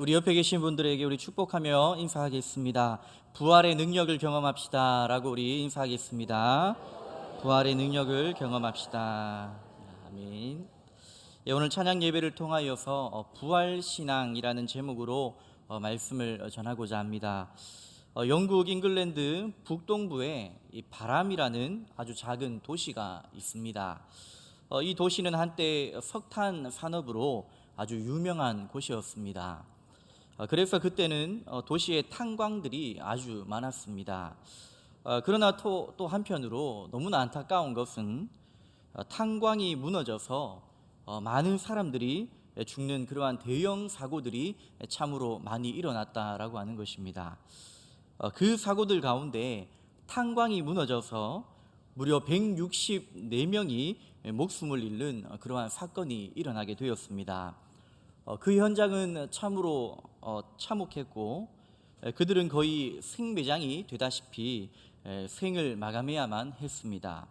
우리 옆에 계신 분들에게 우리 축복하며 인사하겠습니다. 부활의 능력을 경험합시다 라고 우리 인사하겠습니다. 부활의 능력을 경험합시다. 아멘. 예, 오늘 찬양 예배를 통하여서 어, 부활 신앙이라는 제목으로 어, 말씀을 전하고자 합니다. 어, 영국 잉글랜드 북동부에 이 바람이라는 아주 작은 도시가 있습니다. 어, 이 도시는 한때 석탄 산업으로 아주 유명한 곳이었습니다. 어, 그래서 그때는 어, 도시에 탄광들이 아주 많았습니다. 어, 그러나 또, 또 한편으로 너무나 안타까운 것은 어, 탄광이 무너져서 어, 많은 사람들이 죽는 그러한 대형 사고들이 참으로 많이 일어났다라고 하는 것입니다. 어, 그 사고들 가운데 탄광이 무너져서 무려 164명이 목숨을 잃는 어, 그러한 사건이 일어나게 되었습니다. 어, 그 현장은 참으로 어, 참혹했고 에, 그들은 거의 생매장이 되다시피 에, 생을 마감해야만 했습니다.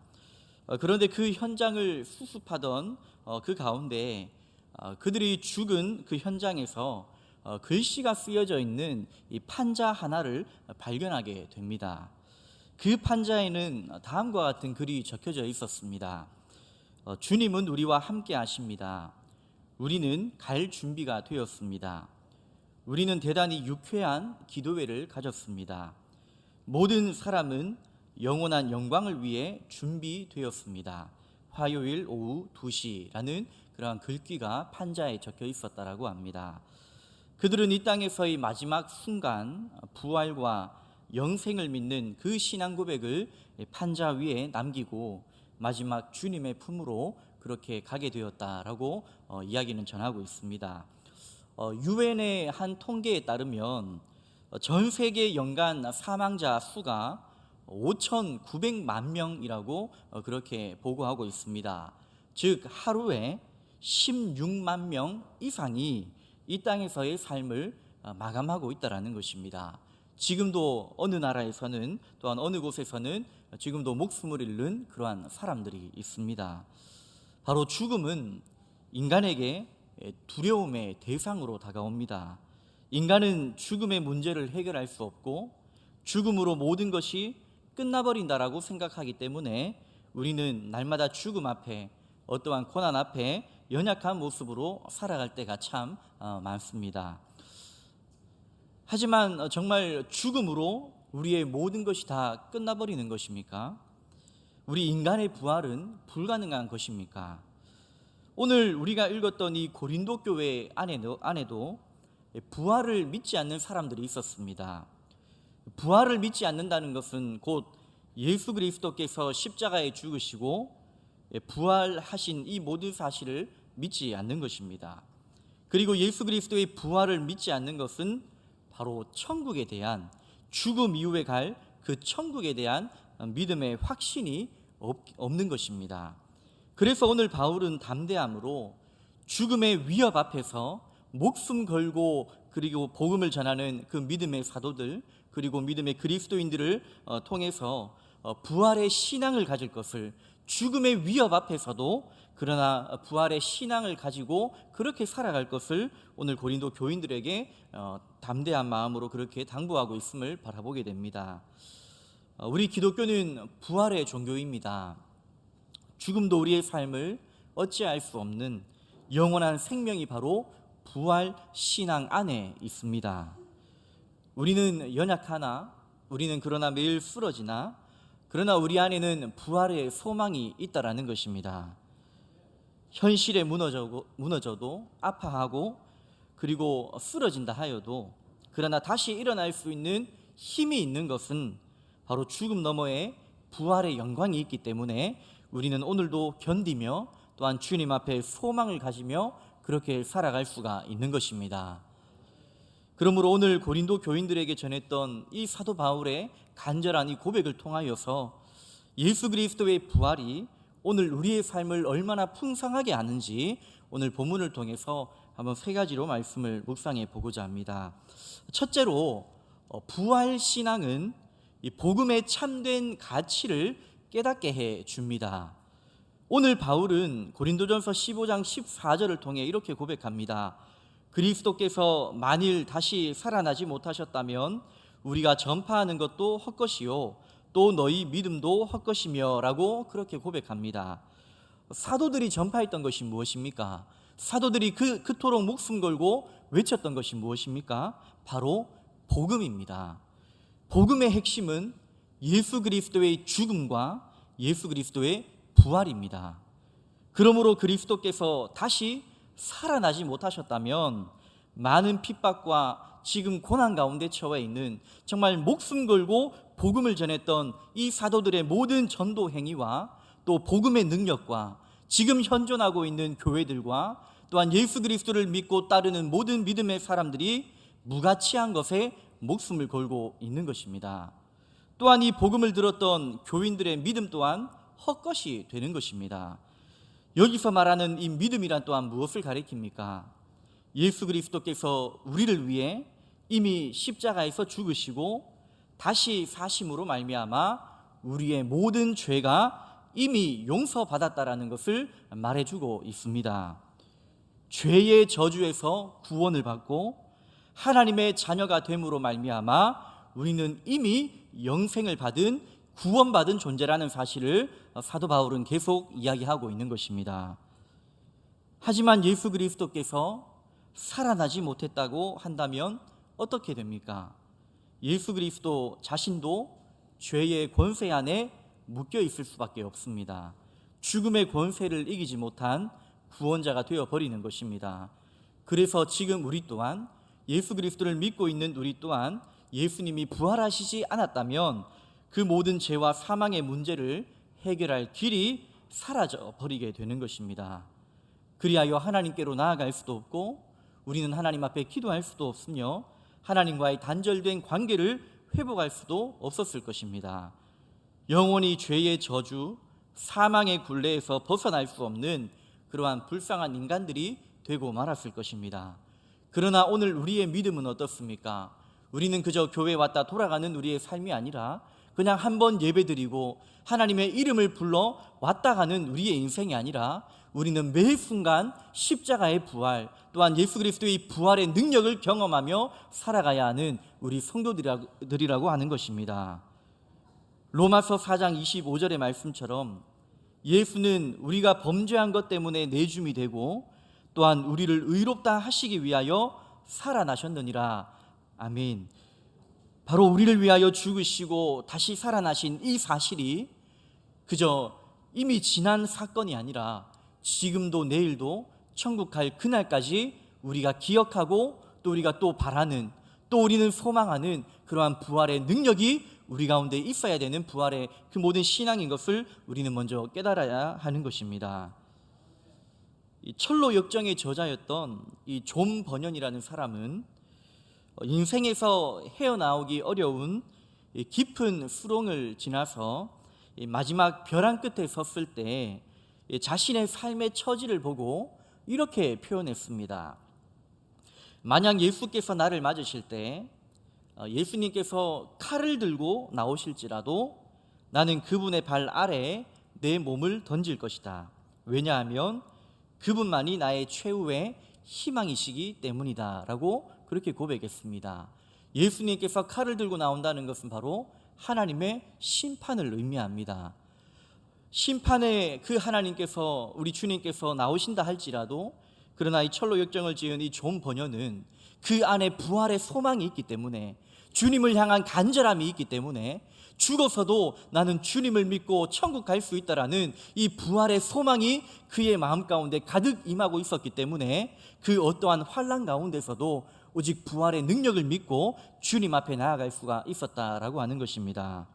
어, 그런데 그 현장을 수습하던 어, 그 가운데 어, 그들이 죽은 그 현장에서 어, 글씨가 쓰여져 있는 이 판자 하나를 발견하게 됩니다. 그 판자에는 다음과 같은 글이 적혀져 있었습니다. 어, 주님은 우리와 함께 하십니다. 우리는 갈 준비가 되었습니다. 우리는 대단히 유쾌한 기도회를 가졌습니다. 모든 사람은 영원한 영광을 위해 준비되었습니다. 화요일 오후 2시라는 그러한 글귀가 판자에 적혀 있었다라고 합니다. 그들은 이 땅에서의 마지막 순간 부활과 영생을 믿는 그 신앙 고백을 판자 위에 남기고 마지막 주님의 품으로 그렇게 가게 되었다라고 어, 이야기는 전하고 있습니다. 어, 유엔의 한 통계에 따르면 어, 전 세계 연간 사망자 수가 5,900만 명이라고 어, 그렇게 보고하고 있습니다. 즉 하루에 16만 명 이상이 이 땅에서의 삶을 어, 마감하고 있다라는 것입니다. 지금도 어느 나라에서는 또한 어느 곳에서는 지금도 목숨을 잃는 그러한 사람들이 있습니다. 바로 죽음은 인간에게 두려움의 대상으로 다가옵니다. 인간은 죽음의 문제를 해결할 수 없고 죽음으로 모든 것이 끝나버린다라고 생각하기 때문에 우리는 날마다 죽음 앞에 어떠한 고난 앞에 연약한 모습으로 살아갈 때가 참 어, 많습니다. 하지만 어, 정말 죽음으로 우리의 모든 것이 다 끝나버리는 것입니까? 우리 인간의 부활은 불가능한 것입니까? 오늘 우리가 읽었던 이 고린도 교회 안에도, 안에도 부활을 믿지 않는 사람들이 있었습니다. 부활을 믿지 않는다는 것은 곧 예수 그리스도께서 십자가에 죽으시고 부활하신 이 모든 사실을 믿지 않는 것입니다. 그리고 예수 그리스도의 부활을 믿지 않는 것은 바로 천국에 대한 죽음 이후에 갈 그 천국에 대한 믿음의 확신이 없는 것입니다. 그래서 오늘 바울은 담대함으로 죽음의 위협 앞에서 목숨 걸고 그리고 복음을 전하는 그 믿음의 사도들 그리고 믿음의 그리스도인들을 어, 통해서 어, 부활의 신앙을 가질 것을 죽음의 위협 앞에서도 그러나 부활의 신앙을 가지고 그렇게 살아갈 것을 오늘 고린도 교인들에게 어, 담대한 마음으로 그렇게 당부하고 있음을 바라보게 됩니다. 우리 기독교는 부활의 종교입니다. 죽음도 우리의 삶을 어찌할 수 없는 영원한 생명이 바로 부활 신앙 안에 있습니다. 우리는 연약하나 우리는 그러나 매일 쓰러지나 그러나 우리 안에는 부활의 소망이 있다라는 것입니다. 현실에 무너져도, 무너져도 아파하고 그리고 쓰러진다 하여도 그러나 다시 일어날 수 있는 힘이 있는 것은 바로 죽음 너머에 부활의 영광이 있기 때문에 우리는 오늘도 견디며 또한 주님 앞에 소망을 가지며 그렇게 살아갈 수가 있는 것입니다. 그러므로 오늘 고린도 교인들에게 전했던 이 사도 바울의 간절한 이 고백을 통하여서 예수 그리스도의 부활이 오늘 우리의 삶을 얼마나 풍성하게 하는지 오늘 본문을 통해서 한번 세 가지로 말씀을 묵상해 보고자 합니다. 첫째로 어, 부활 신앙은 이 복음의 참된 가치를 깨닫게 해 줍니다. 오늘 바울은 고린도전서 15장 14절을 통해 이렇게 고백합니다. 그리스도께서 만일 다시 살아나지 못하셨다면 우리가 전파하는 것도 헛것이요 또 너희 믿음도 헛것이며라고 그렇게 고백합니다. 사도들이 전파했던 것이 무엇입니까? 사도들이 그 그토록 목숨 걸고 외쳤던 것이 무엇입니까? 바로 복음입니다. 복음의 핵심은 예수 그리스도의 죽음과 예수 그리스도의 부활입니다. 그러므로 그리스도께서 다시 살아나지 못하셨다면 많은 핍박과 지금 고난 가운데 처해 있는 정말 목숨 걸고 복음을 전했던 이 사도들의 모든 전도 행위와 또 복음의 능력과 지금 현존하고 있는 교회들과 또한 예수 그리스도를 믿고 따르는 모든 믿음의 사람들이 무가치한 것에 목숨을 걸고 있는 것입니다. 또한 이 복음을 들었던 교인들의 믿음 또한 헛것이 되는 것입니다. 여기서 말하는 이 믿음이란 또한 무엇을 가리킵니까? 예수 그리스도께서 우리를 위해 이미 십자가에서 죽으시고 다시 사심으로 말미암아 우리의 모든 죄가 이미 용서받았다라는 것을 말해주고 있습니다. 죄의 저주에서 구원을 받고 하나님의 자녀가 됨으로 말미암아 우리는 이미 영생을 받은 구원받은 존재라는 사실을 사도 바울은 계속 이야기하고 있는 것입니다. 하지만 예수 그리스도께서 살아나지 못했다고 한다면 어떻게 됩니까? 예수 그리스도 자신도 죄의 권세 안에 묶여 있을 수밖에 없습니다. 죽음의 권세를 이기지 못한 구원자가 되어 버리는 것입니다. 그래서 지금 우리 또한 예수 그리스도를 믿고 있는 우리 또한 예수님이 부활하시지 않았다면 그 모든 죄와 사망의 문제를 해결할 길이 사라져 버리게 되는 것입니다. 그리하여 하나님께로 나아갈 수도 없고 우리는 하나님 앞에 기도할 수도 없으며 하나님과의 단절된 관계를 회복할 수도 없었을 것입니다. 영원히 죄의 저주, 사망의 굴레에서 벗어날 수 없는 그러한 불쌍한 인간들이 되고 말았을 것입니다. 그러나 오늘 우리의 믿음은 어떻습니까? 우리는 그저 교회 왔다 돌아가는 우리의 삶이 아니라 그냥 한 번 예배드리고 하나님의 이름을 불러 왔다 가는 우리의 인생이 아니라 우리는 매 순간 십자가의 부활 또한 예수 그리스도의 부활의 능력을 경험하며 살아가야 하는 우리 성도들이라고 하는 것입니다. 로마서 4장 25절의 말씀처럼 예수는 우리가 범죄한 것 때문에 내줌이 되고 또한 우리를 의롭다 하시기 위하여 살아나셨느니라. 아멘. 바로 우리를 위하여 죽으시고 다시 살아나신 이 사실이 그저 이미 지난 사건이 아니라 지금도 내일도 천국 갈 그날까지 우리가 기억하고 또 우리가 또 바라는 또 우리는 소망하는 그러한 부활의 능력이 우리 가운데 있어야 되는 부활의 그 모든 신앙인 것을 우리는 먼저 깨달아야 하는 것입니다. 이 철로 역정의 저자였던 이존 번연이라는 사람은 인생에서 헤어나오기 어려운 깊은 수렁을 지나서 마지막 벼랑 끝에 섰을 때 자신의 삶의 처지를 보고 이렇게 표현했습니다. 만약 예수께서 나를 맞으실 때 어, 예수님께서 칼을 들고 나오실지라도 나는 그분의 발 아래에 내 몸을 던질 것이다. 왜냐하면 그분만이 나의 최후의 희망이시기 때문이다라고 그렇게 고백했습니다. 예수님께서 칼을 들고 나온다는 것은 바로 하나님의 심판을 의미합니다. 심판에 그 하나님께서 우리 주님께서 나오신다 할지라도 그러나 이 철로 역정을 지은 이 존 번연은 그 안에 부활의 소망이 있기 때문에 주님을 향한 간절함이 있기 때문에 죽어서도 나는 주님을 믿고 천국 갈 수 있다라는 이 부활의 소망이 그의 마음 가운데 가득 임하고 있었기 때문에 그 어떠한 환란 가운데서도 오직 부활의 능력을 믿고 주님 앞에 나아갈 수가 있었다라고 하는 것입니다.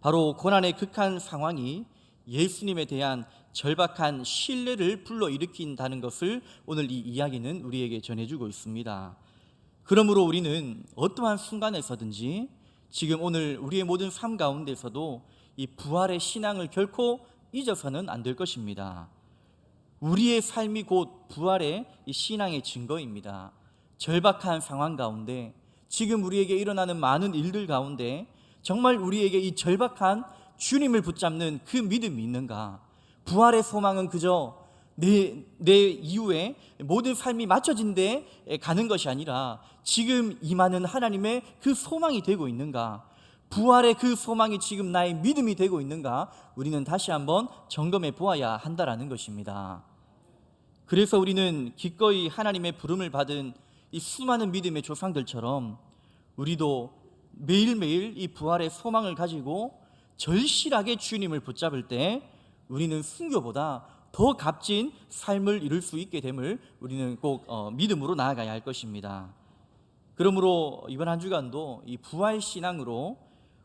바로 고난의 극한 상황이 예수님에 대한 절박한 신뢰를 불러일으킨다는 것을 오늘 이 이야기는 우리에게 전해주고 있습니다. 그러므로 우리는 어떠한 순간에서든지 지금 오늘 우리의 모든 삶 가운데서도 이 부활의 신앙을 결코 잊어서는 안 될 것입니다. 우리의 삶이 곧 부활의 신앙의 증거입니다. 절박한 상황 가운데 지금 우리에게 일어나는 많은 일들 가운데 정말 우리에게 이 절박한 주님을 붙잡는 그 믿음이 있는가? 부활의 소망은 그저 내, 내 이후에 모든 삶이 맞춰진 데 가는 것이 아니라 지금 임하는 하나님의 그 소망이 되고 있는가? 부활의 그 소망이 지금 나의 믿음이 되고 있는가? 우리는 다시 한번 점검해 보아야 한다라는 것입니다. 그래서 우리는 기꺼이 하나님의 부름을 받은 이 수많은 믿음의 조상들처럼 우리도 매일매일 이 부활의 소망을 가지고 절실하게 주님을 붙잡을 때 우리는 순교보다 더 값진 삶을 이룰 수 있게 됨을 우리는 꼭 어, 믿음으로 나아가야 할 것입니다. 그러므로 이번 한 주간도 이 부활 신앙으로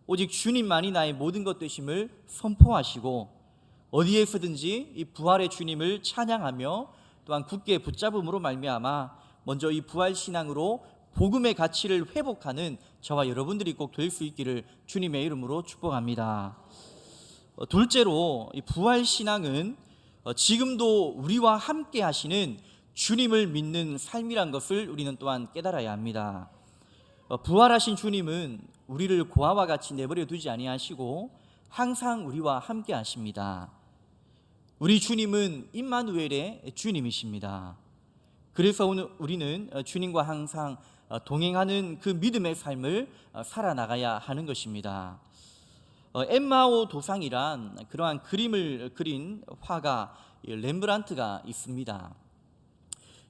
오직 주님만이 나의 모든 것 되심을 선포하시고 어디에서든지 이 부활의 주님을 찬양하며 또한 굳게 붙잡음으로 말미암아 먼저 이 부활 신앙으로 복음의 가치를 회복하는 저와 여러분들이 꼭 될 수 있기를 주님의 이름으로 축복합니다. 어, 둘째로 이 부활 신앙은 어, 지금도 우리와 함께 하시는 주님을 믿는 삶이란 것을 우리는 또한 깨달아야 합니다. 어, 부활하신 주님은 우리를 고아와 같이 내버려 두지 아니하시고 항상 우리와 함께 하십니다. 우리 주님은 임마누엘의 주님이십니다. 그래서 오늘 우리는 주님과 항상 동행하는 그 믿음의 삶을 살아나가야 하는 것입니다. 어, 엠마오 도상이란 그러한 그림을 그린 화가 렘브란트가 있습니다.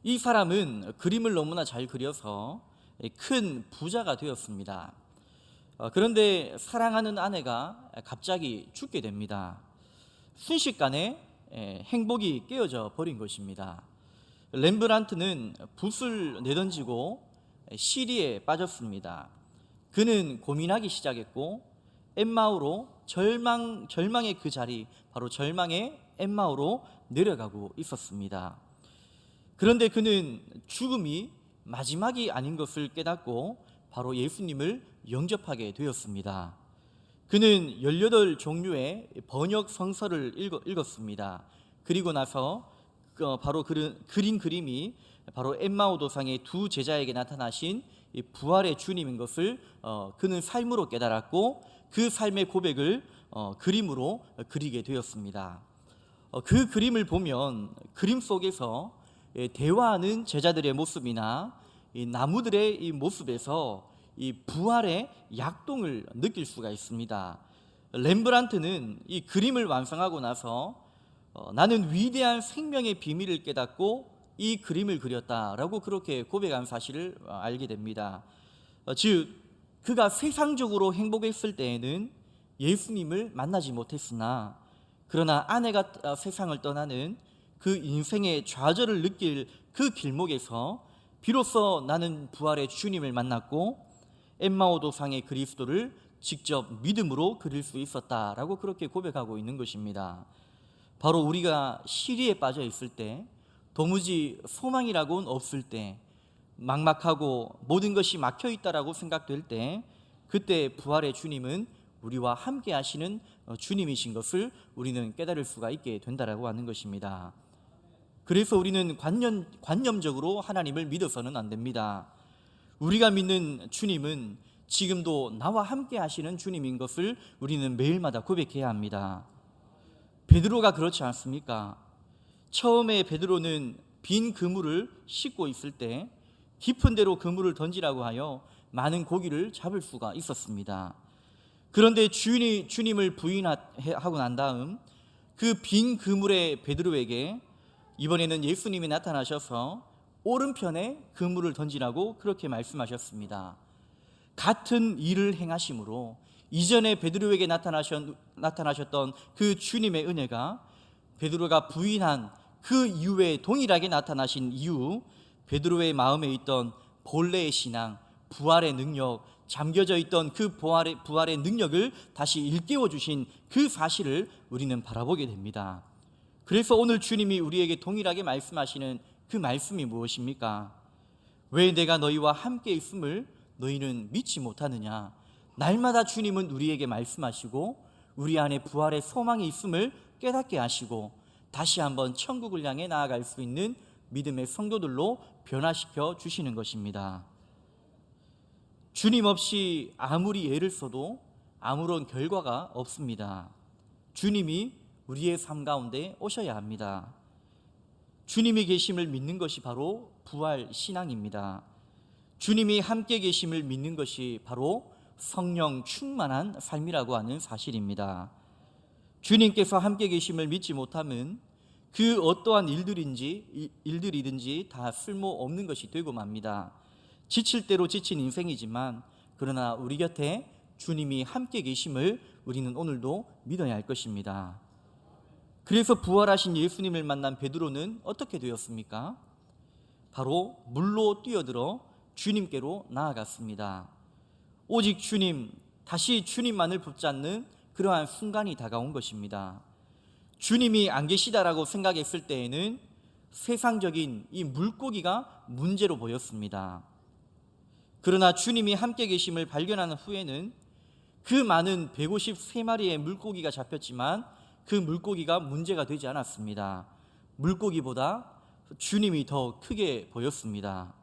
이 사람은 그림을 너무나 잘 그려서 큰 부자가 되었습니다. 어, 그런데 사랑하는 아내가 갑자기 죽게 됩니다. 순식간에 행복이 깨어져 버린 것입니다. 렘브란트는 붓을 내던지고 시리에 빠졌습니다. 그는 고민하기 시작했고 엠마오로 절망 절망의 그 자리 바로 절망의 엠마오로 내려가고 있었습니다. 그런데 그는 죽음이 마지막이 아닌 것을 깨닫고 바로 예수님을 영접하게 되었습니다. 그는 18 종류의 번역 성서를 읽었습니다. 그리고 나서 어, 바로 그린 그림이 바로 엠마오 도상의 두 제자에게 나타나신 부활의 주님인 것을 어, 그는 삶으로 깨달았고 그 삶의 고백을 어, 그림으로 그리게 되었습니다. 그 그림을 보면 그림 속에서 예, 대화하는 제자들의 모습이나 나무들의 이 모습에서 이 부활의 약동을 느낄 수가 있습니다. 렘브란트는 이 그림을 완성하고 나서 어, 나는 위대한 생명의 비밀을 깨닫고 이 그림을 그렸다라고 그렇게 고백한 사실을 어, 알게 됩니다. 어, 즉 그가 세상적으로 행복했을 때에는 예수님을 만나지 못했으나 그러나 아내가 어, 세상을 떠나는 그 인생의 좌절을 느낄 그 길목에서 비로소 나는 부활의 주님을 만났고 엠마오 도상의 그리스도를 직접 믿음으로 그릴 수 있었다라고 그렇게 고백하고 있는 것입니다. 바로 우리가 시리에 빠져 있을 때, 도무지 소망이라고는 없을 때, 막막하고 모든 것이 막혀 있다라고 생각될 때, 그때 부활의 주님은 우리와 함께 하시는 어, 주님이신 것을 우리는 깨달을 수가 있게 된다라고 하는 것입니다. 그래서 우리는 관념, 관념적으로 하나님을 믿어서는 안 됩니다. 우리가 믿는 주님은 지금도 나와 함께 하시는 주님인 것을 우리는 매일마다 고백해야 합니다. 베드로가 그렇지 않습니까? 처음에 베드로는 빈 그물을 씻고 있을 때 깊은 데로 그물을 던지라고 하여 많은 고기를 잡을 수가 있었습니다. 그런데 주인이 주님을 부인하고 난 다음 그 빈 그물의 베드로에게 이번에는 예수님이 나타나셔서 오른편에 그물을 던지라고 그렇게 말씀하셨습니다. 같은 일을 행하심으로 이전에 베드로에게 나타나셨, 나타나셨던 그 주님의 은혜가 베드로가 부인한 그 이후에 동일하게 나타나신 이유 베드로의 마음에 있던 본래의 신앙, 부활의 능력, 잠겨져 있던 그 부활의, 부활의 능력을 다시 일깨워 주신 그 사실을 우리는 바라보게 됩니다. 그래서 오늘 주님이 우리에게 동일하게 말씀하시는 그 말씀이 무엇입니까? 왜 내가 너희와 함께 있음을 너희는 믿지 못하느냐? 날마다 주님은 우리에게 말씀하시고 우리 안에 부활의 소망이 있음을 깨닫게 하시고 다시 한번 천국을 향해 나아갈 수 있는 믿음의 성도들로 변화시켜 주시는 것입니다. 주님 없이 아무리 애를 써도 아무런 결과가 없습니다. 주님이 우리의 삶 가운데 오셔야 합니다. 주님이 계심을 믿는 것이 바로 부활 신앙입니다. 주님이 함께 계심을 믿는 것이 바로 성령 충만한 삶이라고 하는 사실입니다. 주님께서 함께 계심을 믿지 못하면 그 어떠한 일들인지 일들이든지 다 쓸모 없는 것이 되고 맙니다. 지칠 대로 지친 인생이지만 그러나 우리 곁에 주님이 함께 계심을 우리는 오늘도 믿어야 할 것입니다. 그래서 부활하신 예수님을 만난 베드로는 어떻게 되었습니까? 바로 물로 뛰어들어 주님께로 나아갔습니다. 오직 주님, 다시 주님만을 붙잡는 그러한 순간이 다가온 것입니다. 주님이 안 계시다라고 생각했을 때에는 세상적인 이 물고기가 문제로 보였습니다. 그러나 주님이 함께 계심을 발견하는 후에는 그 많은 153마리의 물고기가 잡혔지만 그 물고기가 문제가 되지 않았습니다. 물고기보다 주님이 더 크게 보였습니다.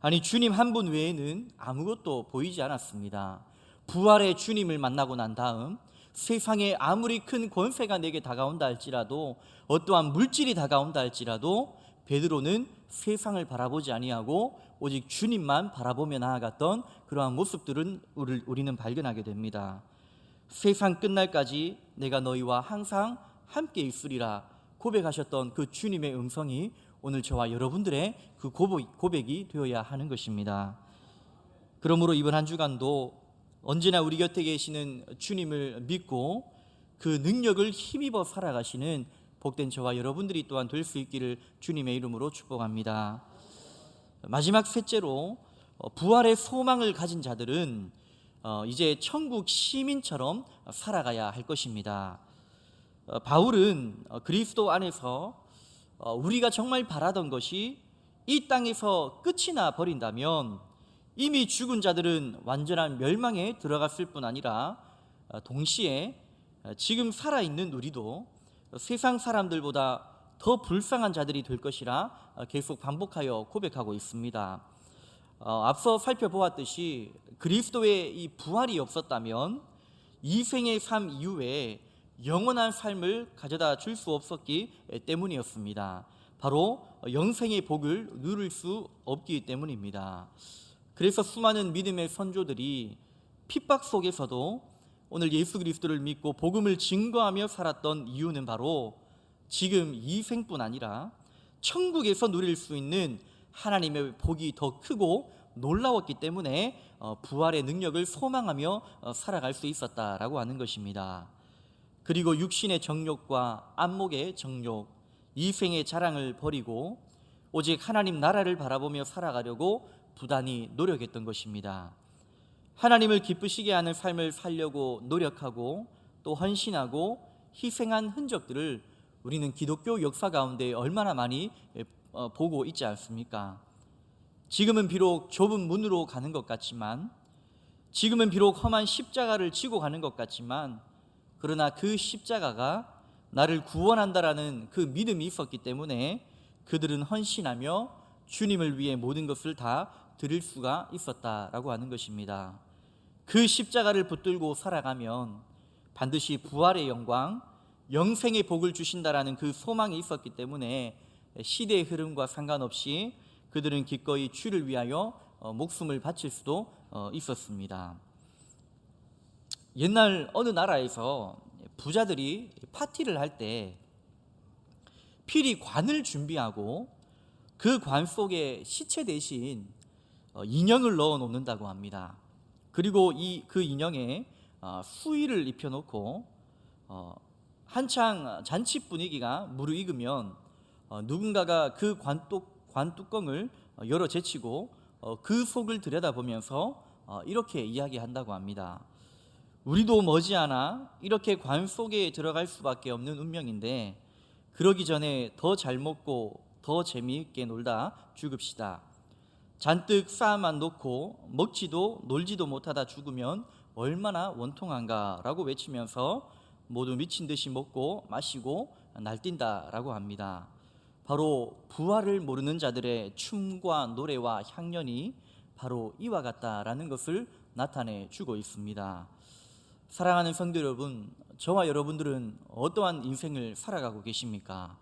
아니, 주님 한 분 외에는 아무것도 보이지 않았습니다. 부활의 주님을 만나고 난 다음 세상에 아무리 큰 권세가 내게 다가온다 할지라도 어떠한 물질이 다가온다 할지라도 베드로는 세상을 바라보지 아니하고 오직 주님만 바라보며 나아갔던 그러한 모습들은 우리는 발견하게 됩니다. 세상 끝날까지 내가 너희와 항상 함께 있으리라 고백하셨던 그 주님의 음성이 오늘 저와 여러분들의 그 고백이 되어야 하는 것입니다. 그러므로 이번 한 주간도 언제나 우리 곁에 계시는 주님을 믿고 그 능력을 힘입어 살아가시는 복된 저와 여러분들이 또한 될 수 있기를 주님의 이름으로 축복합니다. 마지막 셋째로 어, 부활의 소망을 가진 자들은 어, 이제 천국 시민처럼 살아가야 할 것입니다. 어, 바울은 그리스도 안에서 우리가 정말 바라던 것이 이 땅에서 끝이 나 버린다면 이미 죽은 자들은 완전한 멸망에 들어갔을 뿐 아니라 동시에 지금 살아있는 우리도 세상 사람들보다 더 불쌍한 자들이 될 것이라 계속 반복하여 고백하고 있습니다. 어, 앞서 살펴보았듯이 그리스도의 이 부활이 없었다면 이 생의 삶 이후에 영원한 삶을 가져다 줄 수 없었기 때문이었습니다. 바로 영생의 복을 누릴 수 없기 때문입니다. 그래서 수많은 믿음의 선조들이 핍박 속에서도 오늘 예수 그리스도를 믿고 복음을 증거하며 살았던 이유는 바로 지금 이 생뿐 아니라 천국에서 누릴 수 있는 하나님의 복이 더 크고 놀라웠기 때문에 어, 부활의 능력을 소망하며 어, 살아갈 수 있었다라고 하는 것입니다. 그리고 육신의 정욕과 안목의 정욕, 이생의 자랑을 버리고 오직 하나님 나라를 바라보며 살아가려고 부단히 노력했던 것입니다. 하나님을 기쁘시게 하는 삶을 살려고 노력하고 또 헌신하고 희생한 흔적들을 우리는 기독교 역사 가운데 얼마나 많이 어, 보고 있지 않습니까? 지금은 비록 좁은 문으로 가는 것 같지만, 지금은 비록 험한 십자가를 지고 가는 것 같지만, 그러나 그 십자가가 나를 구원한다라는 그 믿음이 있었기 때문에 그들은 헌신하며 주님을 위해 모든 것을 다 드릴 수가 있었다라고 하는 것입니다. 그 십자가를 붙들고 살아가면 반드시 부활의 영광, 영생의 복을 주신다라는 그 소망이 있었기 때문에 시대의 흐름과 상관없이 그들은 기꺼이 주를 위하여 어, 목숨을 바칠 수도 어, 있었습니다. 옛날 어느 나라에서 부자들이 파티를 할 때 필히 관을 준비하고 그 관 속에 시체 대신 어, 인형을 넣어 놓는다고 합니다. 그리고 이 그 인형에 수의를 입혀 놓고 한창 잔치 분위기가 무르익으면 어, 누군가가 그 관뚝, 관뚜껑을 열어 제치고 어, 그 속을 들여다보면서 어, 이렇게 이야기한다고 합니다. 우리도 머지않아 이렇게 관 속에 들어갈 수밖에 없는 운명인데 그러기 전에 더 잘 먹고 더 재미있게 놀다 죽읍시다. 잔뜩 쌓아만 놓고 먹지도 놀지도 못하다 죽으면 얼마나 원통한가라고 외치면서 모두 미친 듯이 먹고 마시고 날뛴다라고 합니다. 바로 부활을 모르는 자들의 춤과 노래와 향연이 바로 이와 같다라는 것을 나타내 주고 있습니다. 사랑하는 성도 여러분, 저와 여러분들은 어떠한 인생을 살아가고 계십니까?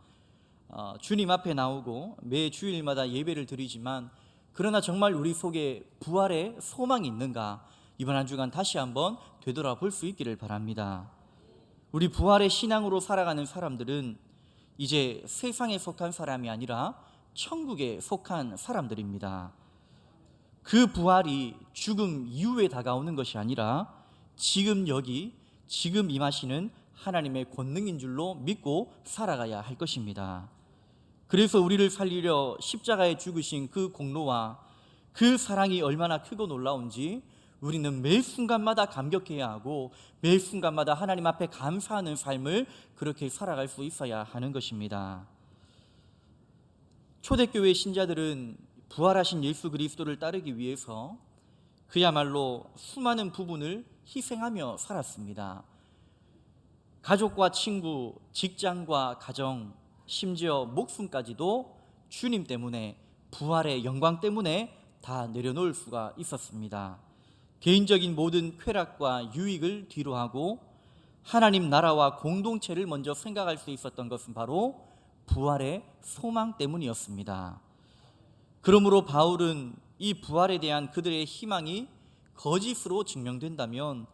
어, 주님 앞에 나오고 매 주일마다 예배를 드리지만 그러나 정말 우리 속에 부활의 소망이 있는가 이번 한 주간 다시 한번 되돌아볼 수 있기를 바랍니다. 우리 부활의 신앙으로 살아가는 사람들은 이제 세상에 속한 사람이 아니라 천국에 속한 사람들입니다. 그 부활이 죽음 이후에 다가오는 것이 아니라 지금 여기 지금 임하시는 하나님의 권능인 줄로 믿고 살아가야 할 것입니다. 그래서 우리를 살리려 십자가에 죽으신 그 공로와 그 사랑이 얼마나 크고 놀라운지 우리는 매 순간마다 감격해야 하고 매 순간마다 하나님 앞에 감사하는 삶을 그렇게 살아갈 수 있어야 하는 것입니다. 초대교회 신자들은 부활하신 예수 그리스도를 따르기 위해서 그야말로 수많은 부분을 희생하며 살았습니다. 가족과 친구, 직장과 가정, 심지어 목숨까지도 주님 때문에 부활의 영광 때문에 다 내려놓을 수가 있었습니다. 개인적인 모든 쾌락과 유익을 뒤로 하고 하나님 나라와 공동체를 먼저 생각할 수 있었던 것은 바로 부활의 소망 때문이었습니다. 그러므로 바울은 이 부활에 대한 그들의 희망이 거짓으로 증명된다면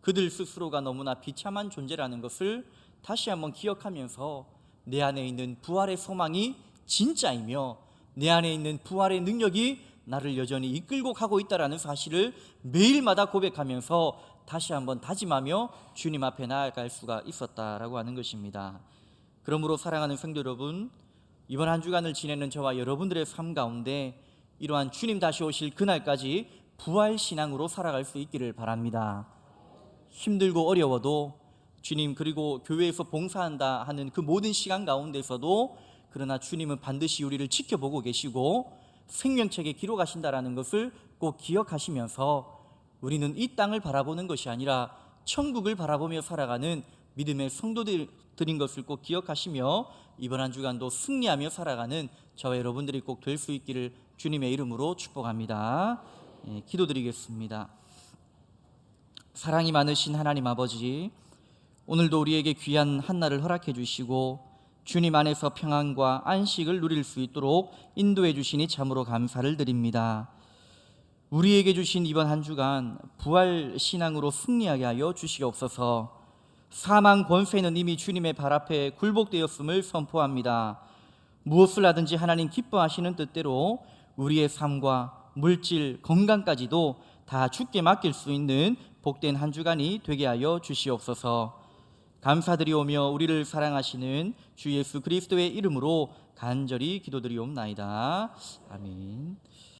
그들 스스로가 너무나 비참한 존재라는 것을 다시 한번 기억하면서 내 안에 있는 부활의 소망이 진짜이며 내 안에 있는 부활의 능력이 나를 여전히 이끌고 가고 있다라는 사실을 매일마다 고백하면서 다시 한번 다짐하며 주님 앞에 나아갈 수가 있었다라고 하는 것입니다. 그러므로 사랑하는 성도 여러분, 이번 한 주간을 지내는 저와 여러분들의 삶 가운데 이러한 주님 다시 오실 그날까지 부활 신앙으로 살아갈 수 있기를 바랍니다. 힘들고 어려워도 주님 그리고 교회에서 봉사한다 하는 그 모든 시간 가운데서도 그러나 주님은 반드시 우리를 지켜보고 계시고 생명책에 기록하신다라는 것을 꼭 기억하시면서 우리는 이 땅을 바라보는 것이 아니라 천국을 바라보며 살아가는 믿음의 성도들인 것을 꼭 기억하시며 이번 한 주간도 승리하며 살아가는 저와 여러분들이 꼭 될 수 있기를 주님의 이름으로 축복합니다. 예, 기도드리겠습니다. 사랑이 많으신 하나님 아버지, 오늘도 우리에게 귀한 한날을 허락해 주시고 주님 안에서 평안과 안식을 누릴 수 있도록 인도해 주시니 참으로 감사를 드립니다. 우리에게 주신 이번 한 주간 부활 신앙으로 승리하게 하여 주시옵소서. 사망 권세는 이미 주님의 발 앞에 굴복되었음을 선포합니다. 무엇을 하든지 하나님 기뻐하시는 뜻대로 우리의 삶과 물질, 건강까지도 다 주께 맡길 수 있는 복된 한 주간이 되게 하여 주시옵소서. 감사드리오며 우리를 사랑하시는 주 예수 그리스도의 이름으로 간절히 기도드리옵나이다. 아멘.